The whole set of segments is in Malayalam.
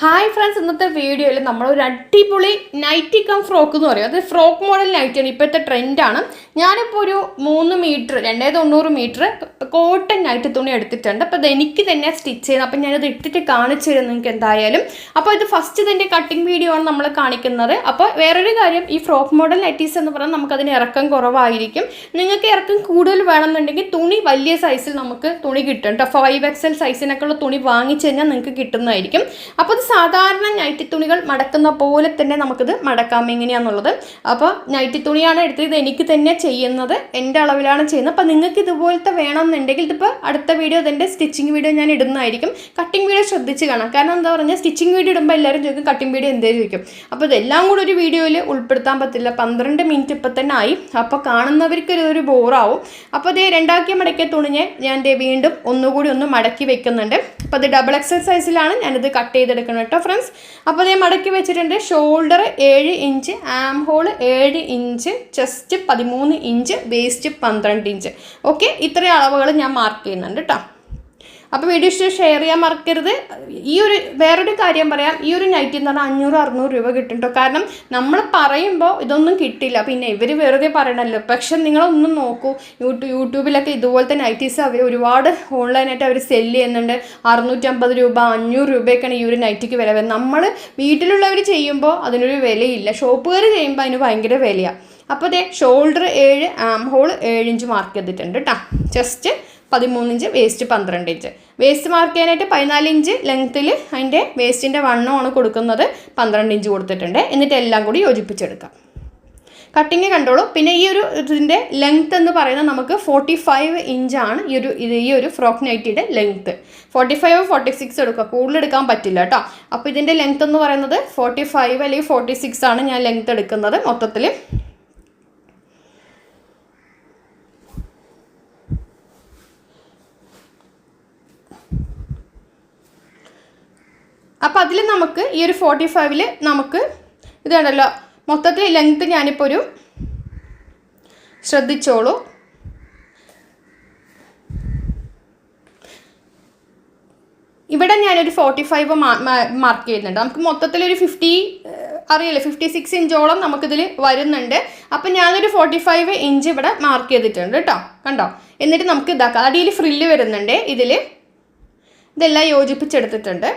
ഹായ് ഫ്രണ്ട്സ് ഇന്നത്തെ വീഡിയോയിൽ നമ്മൾ ഒരു അടിപൊളി നൈറ്റി കം ഫ്രോക്ക് എന്ന് പറയും. അത് ഫ്രോക്ക് മോഡൽ നൈറ്റിയാണ് ഇപ്പോഴത്തെ ട്രെൻഡാണ് ഞാനിപ്പോൾ ഒരു മൂന്ന് മീറ്റർ രണ്ടേ തൊണ്ണൂറ് മീറ്റർ കോട്ടൺ നൈറ്റ് തുണി എടുത്തിട്ടുണ്ട്. അപ്പോൾ അത് തന്നെ സ്റ്റിച്ച് ചെയ്യുന്നത് അപ്പോൾ ഞാനത് ഇട്ടിട്ട് കാണിച്ചു തരും നിങ്ങൾക്ക് എന്തായാലും. അപ്പോൾ ഇത് ഫസ്റ്റ് ഇതിന്റെ കട്ടിങ് വീഡിയോ ആണ് നമ്മൾ കാണിക്കുന്നത്. അപ്പോൾ വേറൊരു കാര്യം ഈ ഫ്രോക്ക് മോഡൽ നൈറ്റീസ് എന്ന് പറഞ്ഞാൽ നമുക്കതിന് ഇറക്കം കുറവായിരിക്കും. നിങ്ങൾക്ക് ഇറക്കം കൂടുതൽ വേണമെന്നുണ്ടെങ്കിൽ തുണി വലിയ സൈസിൽ നമുക്ക് തുണി കിട്ടും. കേട്ടോ ഫൈവ് എക്സൽ സൈസിനൊക്കെ ഉള്ള തുണി വാങ്ങിച്ചു കഴിഞ്ഞാൽ നിങ്ങൾക്ക് കിട്ടുന്നതായിരിക്കും. അപ്പോൾ സാധാരണ നൈറ്റി തുണികൾ മടക്കുന്ന പോലെ തന്നെ നമുക്കിത് മടക്കാം എങ്ങനെയാണെന്നുള്ളത് അപ്പോൾ നൈറ്റി തുണിയാണ് എടുത്തത് എനിക്ക് തന്നെ ചെയ്യുന്നത് എന്റെ അളവിലാണ് ചെയ്യുന്നത്. അപ്പോൾ നിങ്ങൾക്ക് ഇതുപോലത്തെ വേണമെന്നുണ്ടെങ്കിൽ ഇതിപ്പോൾ അടുത്ത വീഡിയോ ഇതിന്റെ സ്റ്റിച്ചിങ് വീഡിയോ ഞാൻ ഇടുന്നതായിരിക്കും. കട്ടിങ് വീഡിയോ ശ്രദ്ധിച്ച് കാണാം. കാരണം എന്താ പറഞ്ഞാൽ സ്റ്റിച്ചിങ് വീഡിയോ ഇടുമ്പോൾ എല്ലാവരും ചോദിക്കും കട്ടിങ് വീഡിയോ എന്തേ? ചോദിക്കും. അപ്പോൾ ഇതെല്ലാം കൂടി ഒരു വീഡിയോയിൽ ഉൾപ്പെടുത്താൻ പറ്റില്ല. പന്ത്രണ്ട് മിനിറ്റ് ഇപ്പം തന്നെ ആയി. അപ്പോൾ കാണുന്നവർക്ക് ഒരു- ബോറാവും. അപ്പോൾ ഇത് രണ്ടാക്കിയ മടക്കിയ തുണിഞ്ഞ് ഞാൻ വീണ്ടും ഒന്നുകൂടി ഒന്ന് മടക്കി വെക്കുന്നുണ്ട്. അപ്പോൾ അത് ഡബിൾ എക്സൽ സൈസിലാണ് ഞാനിത് കട്ട് ചെയ്തെടുക്കുന്നത് കേട്ടോ ഫ്രണ്ട്സ് അപ്പോൾ ഞാൻ മടക്കി വെച്ചിട്ടുണ്ട് ഷോൾഡർ ഏഴ് ഇഞ്ച് ആം ഹോൾ ഏഴ് ഇഞ്ച് ചെസ്റ്റ് പതിമൂന്ന് ഇഞ്ച് വേസ്റ്റ് പന്ത്രണ്ട് ഇഞ്ച് ഓക്കെ ഇത്രയും അളവുകൾ ഞാൻ മാർക്ക് ചെയ്യുന്നുണ്ട് കേട്ടോ. അപ്പോൾ വീഡിയോ ഇഷ്ടം ഷെയർ ചെയ്യാൻ മറക്കരുത്. ഈ ഒരു വേറൊരു കാര്യം പറയാം. ഈ ഒരു നൈറ്റി എന്ന് പറഞ്ഞാൽ അഞ്ഞൂറ് അറുന്നൂറ് രൂപ കിട്ടും കേട്ടോ കാരണം നമ്മൾ പറയുമ്പോൾ ഇതൊന്നും കിട്ടില്ല. പിന്നെ ഇവർ വെറുതെ പറയണല്ലോ. പക്ഷെ നിങ്ങളൊന്നും നോക്കൂ. യൂട്യൂബ് യൂട്യൂബിലൊക്കെ ഇതുപോലത്തെ നൈറ്റീസ് അവർ ഒരുപാട് ഓൺലൈനായിട്ട് അവർ സെല്ല് ചെയ്യുന്നുണ്ട്. അറുന്നൂറ്റമ്പത് രൂപ അഞ്ഞൂറ് രൂപയൊക്കെയാണ് ഈ ഒരു നൈറ്റിക്ക് വില വരുന്നത്. നമ്മൾ വീട്ടിലുള്ളവർ ചെയ്യുമ്പോൾ അതിനൊരു വിലയില്ല. ഷോപ്പുകാർ ചെയ്യുമ്പോൾ അതിന് ഭയങ്കര വിലയാണ് അപ്പോൾ ദേ ഷോൾഡർ ഏഴ് ആം ഹോൾ ഏഴ് ഇഞ്ച് മാർക്ക് ചെയ്തിട്ടുണ്ട് കേട്ടോ ചെസ്റ്റ് പതിമൂന്ന് ഇഞ്ച് വേസ്റ്റ് പന്ത്രണ്ട് ഇഞ്ച് വേസ്റ്റ് മാർക്ക് ചെയ്യാനായിട്ട് പതിനാല് ഇഞ്ച് ലെങ്ത്തിൽ അതിന്റെ വേസ്റ്റിന്റെ വണ്ണമാണ് കൊടുക്കുന്നത്. പന്ത്രണ്ട് ഇഞ്ച് കൊടുത്തിട്ടുണ്ട്. എന്നിട്ട് എല്ലാം കൂടി യോജിപ്പിച്ചെടുക്കാം. കട്ടിങ് കണ്ടോളൂ പിന്നെ ഈ ഒരു ഇതിന്റെ ലെങ്ത്ത് എന്ന് പറയുന്നത് നമുക്ക് ഫോർട്ടി ഫൈവ് ഇഞ്ചാണ് ഈ ഒരു ഇത് ഈ ഒരു frock നൈറ്റിയുടെ length forty five forty six എടുക്കുക. കൂടുതൽ എടുക്കാൻ പറ്റില്ല കേട്ടോ. അപ്പോൾ ഇതിന്റെ ലെങ്ത്ത് എന്ന് പറയുന്നത് ഫോർട്ടി ഫൈവ് അല്ലെങ്കിൽ ഫോർട്ടി സിക്സ് ആണ് ഞാൻ ലെങ്ത്ത് എടുക്കുന്നത് മൊത്തത്തിൽ. അപ്പോൾ അതിൽ നമുക്ക് ഈ ഒരു ഫോർട്ടി ഫൈവിൽ നമുക്ക് ഇത് കണ്ടല്ലോ. മൊത്തത്തിൽ ലെങ്ത്ത് ഞാനിപ്പോൾ ഒരു ശ്രദ്ധിച്ചോളൂ. ഇവിടെ ഞാനൊരു ഫോർട്ടി ഫൈവ് മാർക്ക് ചെയ്യുന്നുണ്ട്. നമുക്ക് മൊത്തത്തിൽ ഒരു ഫിഫ്റ്റി അറിയില്ല? ഫിഫ്റ്റി സിക്സ് ഇഞ്ചോളം നമുക്കിതിൽ വരുന്നുണ്ട്. അപ്പം ഞാനൊരു ഫോർട്ടി ഫൈവ് ഇഞ്ച് ഇവിടെ മാർക്ക് ചെയ്തിട്ടുണ്ട് കേട്ടോ കണ്ടോ? എന്നിട്ട് നമുക്ക് ഇതാക്കാം. അടിയിൽ ഫ്രില്ല് വരുന്നുണ്ട്. ഇതിൽ ഇതെല്ലാം യോജിപ്പിച്ചെടുത്തിട്ടുണ്ട്.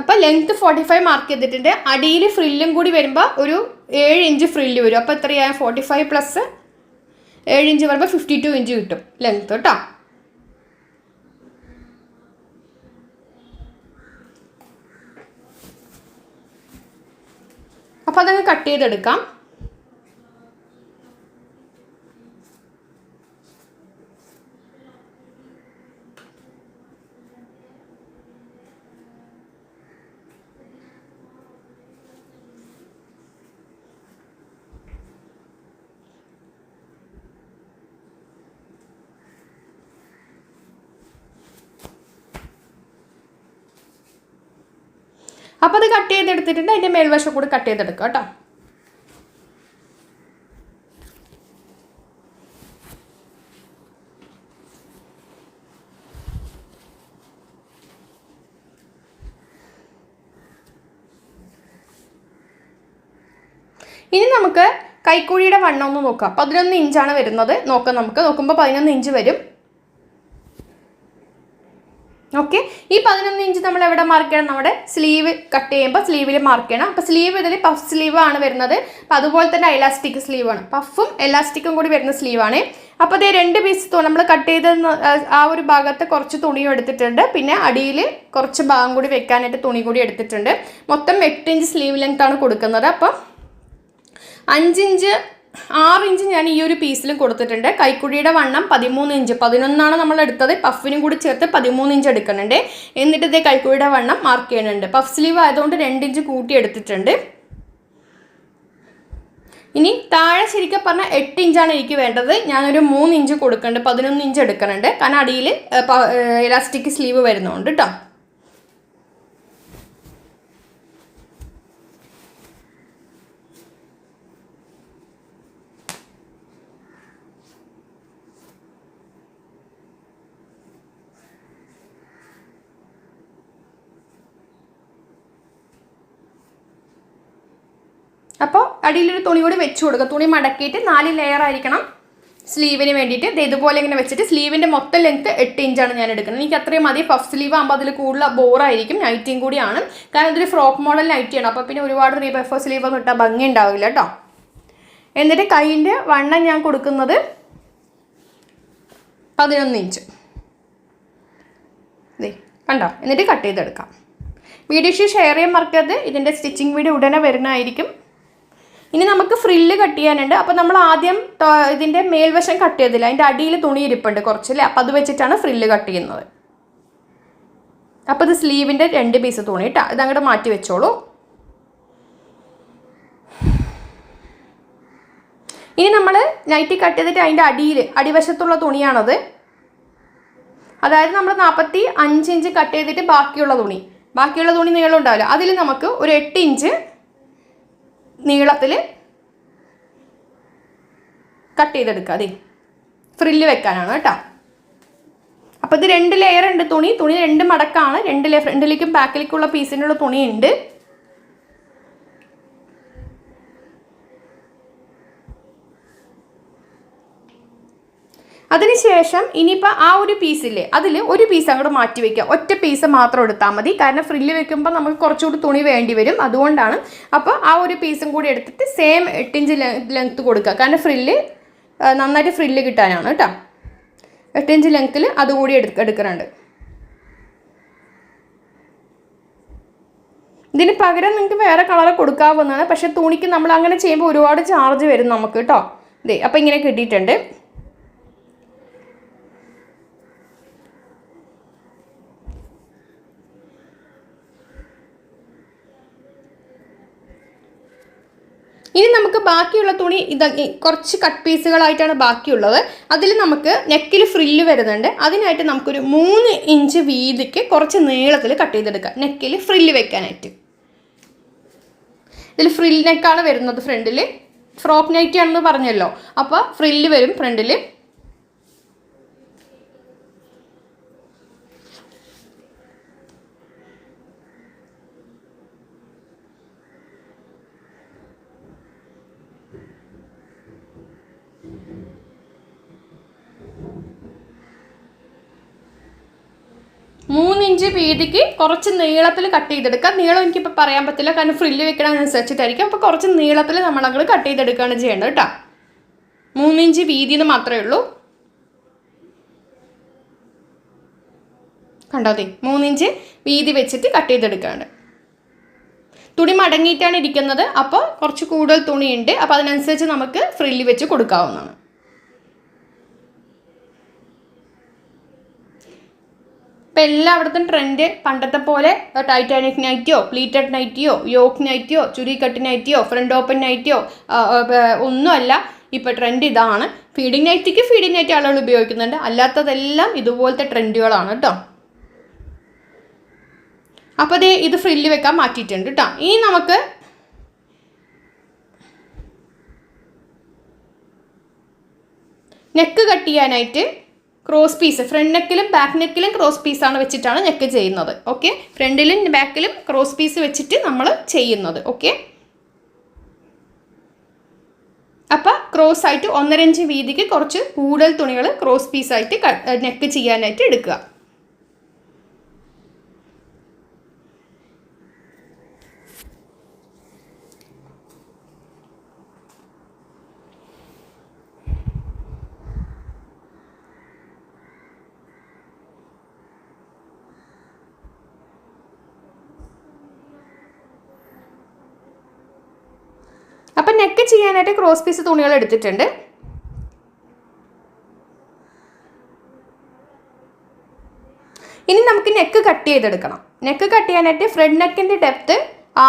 അപ്പോൾ ലെങ്ത് ഫോർട്ടി ഫൈവ് മാർക്ക് ചെയ്തിട്ടുണ്ട്. അടിയിൽ ഫ്രില്ലും കൂടി വരുമ്പോൾ ഒരു ഏഴ് ഇഞ്ച് ഫ്രില്ല് വരും. അപ്പോൾ എത്രയാണ് ഫോർട്ടി ഫൈവ് പ്ലസ് ഏഴ് ഇഞ്ച് വരുമ്പോൾ ഫിഫ്റ്റി ടു ഇഞ്ച് കിട്ടും. ലെങ്ത് കേട്ടോ അപ്പോൾ അതങ്ങ് കട്ട് ചെയ്തെടുക്കാം. അപ്പോൾ അത് കട്ട് ചെയ്തെടുത്തിട്ടുണ്ട്. അതിന്റെ മേൽവശം കൂടി കട്ട് ചെയ്തെടുക്കുക കേട്ടോ. ഇനി നമുക്ക് കൈക്കൂഴിയുടെ വണ്ണം ഒന്ന് നോക്കാം. പതിനൊന്ന് ഇഞ്ചാണ് വരുന്നത്. നോക്കാം നമുക്ക്. നോക്കുമ്പോൾ പതിനൊന്ന് ഇഞ്ച് വരും. ഓക്കെ ഈ പതിനൊന്ന് ഇഞ്ച് നമ്മൾ എവിടെ മാർക്ക് ചെയ്യണം? നമ്മുടെ സ്ലീവ് കട്ട് ചെയ്യുമ്പോൾ സ്ലീവിൽ മാർക്ക് ചെയ്യണം. അപ്പോൾ സ്ലീവ് ഇതിൽ പഫ് സ്ലീവ് ആണ് വരുന്നത്. അപ്പോൾ അതുപോലെ തന്നെ എലാസ്റ്റിക് സ്ലീവ് ആണ്. പഫും എലാസ്റ്റിക്കും കൂടി വരുന്ന സ്ലീവാണ് അപ്പോൾ അതേ രണ്ട് പീസ് നമ്മൾ കട്ട് ചെയ്ത ആ ഒരു ഭാഗത്ത് കുറച്ച് തുണിയും എടുത്തിട്ടുണ്ട്. പിന്നെ അടിയിൽ കുറച്ച് ഭാഗം കൂടി വെക്കാനായിട്ട് തുണി കൂടി എടുത്തിട്ടുണ്ട്. മൊത്തം എട്ട് ഇഞ്ച് സ്ലീവ് ലെങ്ത് ആണ് കൊടുക്കുന്നത്. അപ്പം അഞ്ചിഞ്ച് ആറ് ഇഞ്ച് ഞാൻ ഈ ഒരു പീസിലും കൊടുത്തിട്ടുണ്ട്. കൈക്കുഴിയുടെ വണ്ണം പതിമൂന്ന് ഇഞ്ച്. പതിനൊന്നാണ് നമ്മൾ എടുത്തത്. പഫിനും കൂടി ചേർത്ത് പതിമൂന്ന് ഇഞ്ച് എടുക്കുന്നുണ്ട്. എന്നിട്ട് ഇതേ കൈക്കുഴിയുടെ വണ്ണം മാർക്ക് ചെയ്യുന്നുണ്ട്. പഫ് സ്ലീവ് ആയതുകൊണ്ട് രണ്ട് ഇഞ്ച് കൂട്ടി എടുത്തിട്ടുണ്ട്. ഇനി താഴെ ശരിക്കും പറഞ്ഞാൽ എട്ട് ഇഞ്ചാണ് എനിക്ക് വേണ്ടത്. ഞാനൊരു മൂന്ന് ഇഞ്ച് കൊടുക്കുന്നുണ്ട്. പതിനൊന്ന് ഇഞ്ച് എടുക്കുന്നുണ്ട്. കാരണം അടിയിൽ ഇലാസ്റ്റിക് സ്ലീവ് വരുന്നുണ്ട് കേട്ടോ അപ്പോൾ അടിയിലൊരു തുണി കൂടി വെച്ച് കൊടുക്കുക തുണി മടക്കിയിട്ട് നാല് ലെയർ ആയിരിക്കണം സ്ലീവിന് വേണ്ടിയിട്ട്. ദേ ഇതുപോലെ ഇങ്ങനെ വെച്ചിട്ട് സ്ലീവിന്റെ മൊത്തം ലെങ്ത്ത് എട്ട് ഇഞ്ചാണ് ഞാൻ എടുക്കുന്നത്. എനിക്ക് അത്രയും മതി. പഫ് സ്ലീവ് ആകുമ്പോൾ അതിൽ കൂടുതൽ ബോറായിരിക്കും നൈറ്റിയും കൂടിയാണ് കാരണം ഇതൊരു ഫ്രോക്ക് മോഡൽ നൈറ്റിയാണ് അപ്പോൾ പിന്നെ ഒരുപാട് ഫോർ സ്ലീവ് ഒന്നും ഇട്ടാൽ ഭംഗി ഉണ്ടാവില്ല കേട്ടോ എന്നിട്ട് കൈയിന്റെ വണ്ണം ഞാൻ കൊടുക്കുന്നത് പതിനൊന്ന് ഇഞ്ച് കണ്ടോ? എന്നിട്ട് കട്ട് ചെയ്തെടുക്കാം. വീഡിയോ ഷെയർ ചെയ്യാൻ മറക്കരുത്. ഇതിന്റെ സ്റ്റിച്ചിങ് വീഡിയോ ഉടനെ വരുന്നതായിരിക്കും. ഇനി നമുക്ക് ഫ്രില്ല് കട്ട് ചെയ്യാനുണ്ട്. അപ്പോൾ നമ്മൾ ആദ്യം ഇതിന്റെ മേൽവശം കട്ട് ചെയ്തില്ല. അതിന്റെ അടിയിൽ തുണി ഇരിപ്പുണ്ട് കുറച്ചല്ലേ? അപ്പോൾ അത് വെച്ചിട്ടാണ് ഫ്രില്ല് കട്ട് ചെയ്യുന്നത്. അപ്പോൾ ഇത് സ്ലീവിന്റെ രണ്ട് പീസ് തുണി കേട്ടോ ഇതങ്ങോട്ട് മാറ്റി വെച്ചോളൂ. ഇനി നമ്മൾ നൈറ്റി കട്ട് ചെയ്തിട്ട് അതിന്റെ അടിയിൽ അടിവശത്തുള്ള തുണിയാണത്. അതായത് നമ്മൾ നാൽപ്പത്തി അഞ്ച് ഇഞ്ച് കട്ട് ചെയ്തിട്ട് ബാക്കിയുള്ള തുണി. ബാക്കിയുള്ള തുണി നീളം ഉണ്ടാവില്ല അതിൽ നമുക്ക് ഒരു എട്ട് ഇഞ്ച് നീളത്തിൽ കട്ട് ചെയ്തെടുക്കുക. അതെ ഫ്രില്ല് വെക്കാനാണ് കേട്ടോ. അപ്പോൾ ഇത് രണ്ട് ലെയർ ഉണ്ട് തുണി. തുണി രണ്ട് മടക്കാണ്. രണ്ട് ലെയർ ഫ്രണ്ടിലേക്കും ബാക്കിലേക്കുള്ള പീസിനുള്ള തുണി അതിനുശേഷം ഇനിയിപ്പോൾ ആ ഒരു പീസില്ലേ അതിൽ ഒരു പീസ് അങ്ങോട്ട് മാറ്റി വെക്കുക. ഒറ്റ പീസ് മാത്രം എടുത്താൽ മതി. കാരണം ഫ്രില്ല് വെക്കുമ്പോൾ നമുക്ക് കുറച്ചുകൂടി തുണി വേണ്ടി വരും. അതുകൊണ്ടാണ് അപ്പോൾ ആ ഒരു പീസും കൂടി എടുത്തിട്ട് സെയിം എട്ടിഞ്ച് ലെങ്ത്ത് കൊടുക്കുക. കാരണം ഫ്രില്ല് നന്നായിട്ട് ഫ്രില്ല് കിട്ടാനാണ് കേട്ടോ. എട്ടിഞ്ച് ലെങ്ത്തിൽ അതുകൂടി എടുക്ക എടുക്കുന്നുണ്ട്. ഇതിന് പകരം നിങ്ങൾക്ക് വേറെ കളർ കൊടുക്കാവുന്നതാണ്. പക്ഷേ തുണിക്ക് നമ്മൾ അങ്ങനെ ചെയ്യുമ്പോൾ ഒരുപാട് ചാർജ് വരും നമുക്ക് കേട്ടോ. ഇതേ അപ്പോൾ ഇങ്ങനെ കിട്ടിയിട്ടുണ്ട്. ഇനി നമുക്ക് ബാക്കിയുള്ള തുണി ഇത് കുറച്ച് കട്ട് പീസുകളായിട്ടാണ് ബാക്കിയുള്ളത്. അതിൽ നമുക്ക് നെക്കിൽ ഫ്രില്ല് വരുന്നുണ്ട്. അതിനായിട്ട് നമുക്കൊരു മൂന്ന് ഇഞ്ച് വീതിക്ക് കുറച്ച് നീളത്തിൽ കട്ട് ചെയ്തെടുക്കാം. നെക്കിൽ ഫ്രില്ല് വെക്കാനായിട്ട്. ഇതിൽ ഫ്രിൽ നെക്കാണ് വരുന്നത് ഫ്രണ്ടിൽ ഫ്രോക്ക് നൈറ്റ് ആണെന്ന് പറഞ്ഞല്ലോ. അപ്പോൾ ഫ്രില്ല് വരും ഫ്രണ്ടിൽ മൂന്നിഞ്ച് വീതിക്ക് കുറച്ച് നീളത്തിൽ കട്ട് ചെയ്തെടുക്കാം നീളം എനിക്കിപ്പോൾ പറയാൻ പറ്റില്ല. കാരണം ഫ്രില്ല് വെക്കണതനുസരിച്ചിട്ടായിരിക്കും അപ്പോൾ കുറച്ച് നീളത്തിൽ നമ്മൾ അങ്ങോട്ട് കട്ട് ചെയ്തെടുക്കുകയാണ് ചെയ്യേണ്ടത് കേട്ടോ മൂന്നിഞ്ച് വീതി എന്ന് മാത്രമേ ഉള്ളൂ. കണ്ടോ അതെ മൂന്നിഞ്ച് വീതി വെച്ചിട്ട് കട്ട് ചെയ്തെടുക്കുകയാണ്. തുണി മടങ്ങിയിട്ടാണ് ഇരിക്കുന്നത്. അപ്പോൾ കുറച്ച് കൂടുതൽ തുണിയുണ്ട്. അപ്പോൾ അതിനനുസരിച്ച് നമുക്ക് ഫ്രില്ല് വെച്ച് കൊടുക്കാവുന്നതാണ്. ഇപ്പം എല്ലായിടത്തും ട്രെൻഡ് പണ്ടത്തെ പോലെ ടൈറ്റാനിക് നൈറ്റിയോ പ്ലീറ്റഡ് നൈറ്റിയോ യോക്ക് നൈറ്റിയോ ചുരി കട്ട് നൈറ്റിയോ ഫ്രണ്ട് ഓപ്പൺ നൈറ്റിയോ ഒന്നുമല്ല. ഇപ്പോൾ ട്രെൻഡ് ഇതാണ്. ഫീഡിങ് നൈറ്റിക്ക് ഫീഡിങ് നൈറ്റ് ആളുകൾ ഉപയോഗിക്കുന്നുണ്ട്. അല്ലാത്തതെല്ലാം ഇതുപോലത്തെ ട്രെൻഡുകളാണ് കേട്ടോ. അപ്പോൾ ദേ ഇത് ഫ്രില്ല് വെക്കാൻ മാറ്റിയിട്ടുണ്ട് കേട്ടോ. ഇനി നമുക്ക് നെക്ക് കട്ട് ചെയ്യാനായിട്ട് ക്രോസ് പീസ് ഫ്രണ്ട് നെക്കിലും ബാക്ക് നെക്കിലും ക്രോസ് പീസാണ് വെച്ചിട്ടാണ് നെക്ക് ചെയ്യുന്നത്. ഓക്കെ ഫ്രണ്ടിലും ബാക്കിലും ക്രോസ് പീസ് വെച്ചിട്ട് നമ്മൾ ചെയ്യുന്നത്. ഓക്കെ അപ്പം ക്രോസ് ആയിട്ട് ഒന്നര ഇഞ്ച് വീതിക്ക് കുറച്ച് കൂടുതൽ തുണികൾ ക്രോസ് പീസായിട്ട് നെക്ക് ചെയ്യാനായിട്ട് എടുക്കുക. നെക്ക് ചെയ്യാനായിട്ട് ക്രോസ് പീസ് തുണികൾ എടുത്തിട്ടുണ്ട്. ഇനി നമുക്ക് നെക്ക് കട്ട് ചെയ്തെടുക്കണം. നെക്ക് കട്ട് ചെയ്യാനായിട്ട് ഫ്രണ്ട് നെക്കിന്റെ ഡെപ്ത്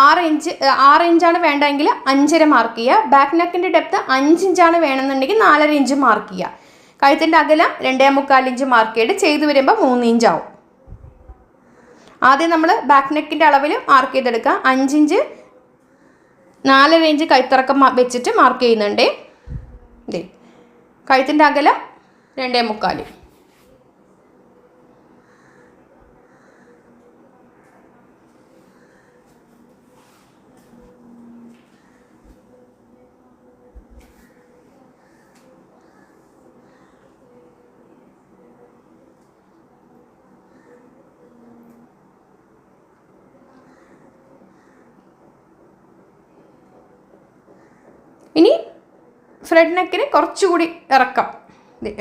ആറ് ഇഞ്ച് ആറ് ഇഞ്ചാണ് വേണ്ടതെങ്കിൽ അഞ്ചര മാർക്ക് ചെയ്യുക. ബാക്ക് നെക്കിന്റെ ഡെപ്ത് അഞ്ച് ഇഞ്ചാണ് വേണമെന്നുണ്ടെങ്കിൽ നാലര ഇഞ്ച് മാർക്ക് ചെയ്യുക. കഴുത്തിന്റെ അകലം രണ്ടേ മുക്കാൽ ഇഞ്ച് മാർക്ക് ചെയ്ത് ചെയ്ത് വരുമ്പോൾ മൂന്ന് ഇഞ്ചാവും ആദ്യം നമ്മൾ ബാക്ക് നെക്കിന്റെ അളവിൽ മാർക്ക് ചെയ്തെടുക്കുക. അഞ്ചിഞ്ച് നാലര ഇഞ്ച് കൈത്തറക്കം വെച്ചിട്ട് മാർക്ക് ചെയ്യുന്നുണ്ട്. കഴുത്തിന്റെ അകലം രണ്ടേ മുക്കാൽ ഫ്രണ്ട് നെക്കിന് കുറച്ചുകൂടി ഇറക്കം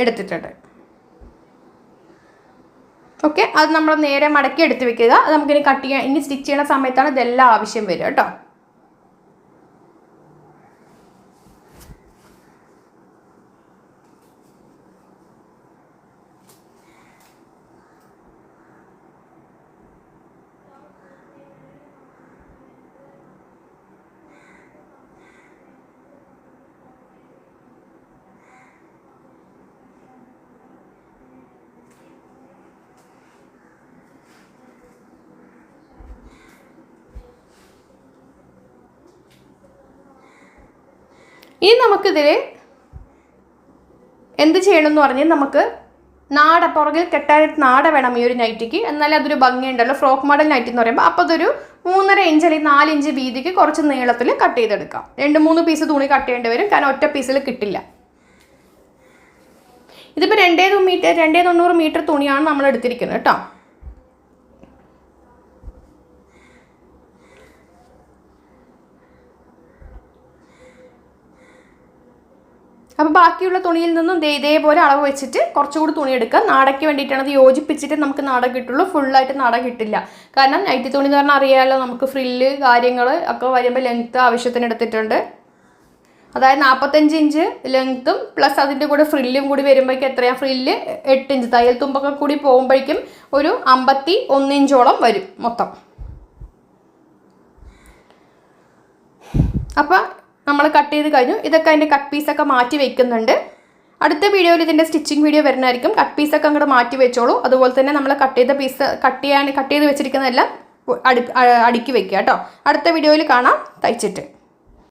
എടുത്തിട്ടുണ്ട്. ഓക്കെ അത് നമ്മൾ നേരെ മടക്കി എടുത്ത് വെക്കുക. അത് നമുക്കിനി കട്ട് ചെയ്യാൻ ഇനി സ്റ്റിച്ച് ചെയ്യുന്ന സമയത്താണ് ഇതെല്ലാം ആവശ്യം വരിക കേട്ടോ. ഇനി നമുക്കിതിൽ എന്ത് ചെയ്യണം എന്ന് പറഞ്ഞാൽ നമുക്ക് നാട പുറകിൽ കെട്ടാനായിട്ട് നാട വേണം ഈ ഒരു നൈറ്റിക്ക് എന്നാലേ അതൊരു ഭംഗിയുണ്ടല്ലോ. ഫ്രോക്ക് മോഡൽ നൈറ്റി എന്ന് പറയുമ്പോൾ അപ്പോൾ അതൊരു മൂന്നര ഇഞ്ച് അല്ലെങ്കിൽ നാല് ഇഞ്ച് വീതിക്ക് കുറച്ച് നീളത്തിൽ കട്ട് ചെയ്തെടുക്കാം. രണ്ട് മൂന്ന് പീസ് തുണി കട്ട് ചെയ്യേണ്ടി വരും. കാരണം ഒറ്റ പീസിൽ കിട്ടില്ല. ഇതിപ്പോൾ രണ്ടേ മീറ്റർ രണ്ടേ തൊണ്ണൂറ് മീറ്റർ തുണിയാണ് നമ്മൾ എടുത്തിരിക്കുന്നത് കേട്ടോ. അപ്പോൾ ബാക്കിയുള്ള തുണിയിൽ നിന്നും ദേ ഇതേപോലെ അളവ് വെച്ചിട്ട് കുറച്ചുകൂടി തുണി എടുക്കുക. നാടയ്ക്ക് വേണ്ടിയിട്ടാണ് അത് യോജിപ്പിച്ചിട്ട് നമുക്ക് നാട കിട്ടുള്ളൂ. ഫുള്ളായിട്ട് നാട കിട്ടില്ല. കാരണം നൈറ്റി തുണി എന്ന് പറഞ്ഞാൽ അറിയാമല്ലോ നമുക്ക് ഫ്രില്ല് കാര്യങ്ങൾ ഒക്കെ വരുമ്പോൾ ലെങ്ത്ത് ആവശ്യത്തിന് എടുത്തിട്ടുണ്ട്. അതായത് നാൽപ്പത്തഞ്ച് ഇഞ്ച് ലെങ്ത്തും പ്ലസ് അതിന്റെ കൂടെ ഫ്രില്ലും കൂടി വരുമ്പോഴേക്കും എത്രയാണ് ഫ്രില്ല് എട്ട് ഇഞ്ച് തയ്യൽ തുമ്പൊക്കെ കൂടി പോകുമ്പോഴേക്കും ഒരു അമ്പത്തി ഒന്ന് ഇഞ്ചോളം വരും മൊത്തം. അപ്പോൾ നമ്മൾ കട്ട് ചെയ്ത് കഴിഞ്ഞു. ഇതൊക്കെ അതിന്റെ കട്ട് പീസൊക്കെ മാറ്റി വെക്കുന്നുണ്ട്. അടുത്ത വീഡിയോയിൽ ഇതിന്റെ സ്റ്റിച്ചിങ് വീഡിയോ വരുന്നതായിരിക്കും. കട്ട് പീസൊക്കെ അങ്ങോട്ട് മാറ്റി വെച്ചോളൂ. അതുപോലെ തന്നെ നമ്മൾ കട്ട് ചെയ്ത പീസ് കട്ട് ചെയ്യാൻ കട്ട് ചെയ്ത് വെച്ചിരിക്കുന്നതെല്ലാം അടി അടുക്കി വെക്കുക കേട്ടോ. അടുത്ത വീഡിയോയിൽ കാണാം. തയ്ച്ചിട്ട്.